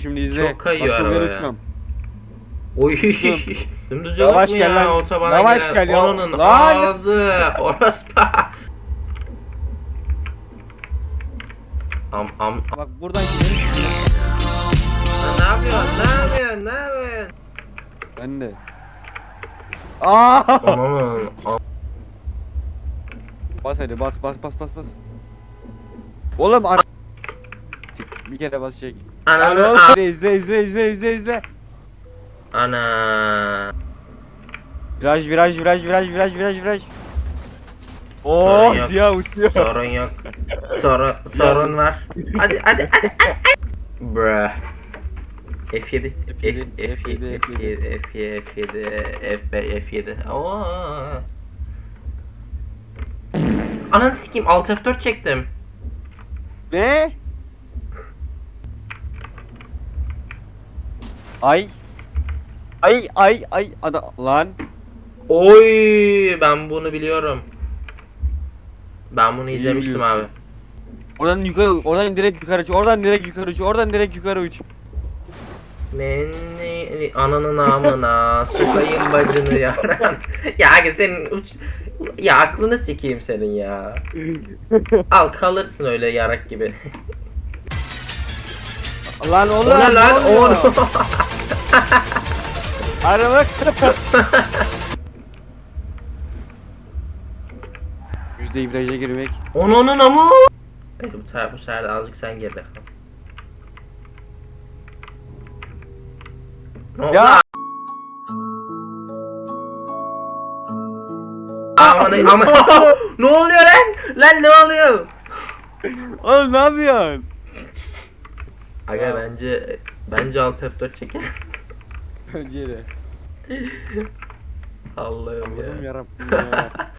Şimdi izle. Çok kayıyor Bak, çok araba yere ya. çıkıyorum. Oy. Dümdüz yol Yavaş mu gel ya lan. otobana Yavaş gelen? gel ya. Onun Lan. ağzı. Orospu. Am am. Bak buradan gidelim. Lan ne yapıyorsun? Ne yapıyorsun? Ne yapıyorsun? Ben de. Aa! Ananın. am- Bas hadi bas bas bas bas bas. Oğlum ara... Bir kere bas çek. Ananın. Alo. am- İzle izle izle izle izle. Ana. Viraj viraj viraj viraj viraj viraj viraj. Oo Sorun yok. Ziya uçuyor. Sorun yok. Sorun sorun var. Hadi hadi hadi. Bruh. F7 F7 F7 F7 F7 F5 F7 Oo. Ananı sikeyim Alt F4 çektim. Ne? Ay. Ay ay ay ada lan. Oy ben bunu biliyorum. Ben bunu izlemiştim abi. Oradan yukarı oradan direkt yukarı uç. Oradan direkt yukarı uç. Oradan direkt yukarı uç. Beni ananın amına sokayım bacını yaran. ya senin uç... Ya aklını sikeyim senin ya. Al kalırsın öyle yarak gibi. lan oğlum. ne lan? oluyor? Araba. Yüzde viraja girmek. Onun ama. Neyse bu sefer, bu sefer de azıcık sen. Ne oldu? Ya. Aman aman. ne oluyor lan? Lan ne oluyor? Oğlum ne yapıyorsun? Aga bence bence alt F4 çekin. Önce de. Allah'ım Allah'ım ya. yarabbim ya.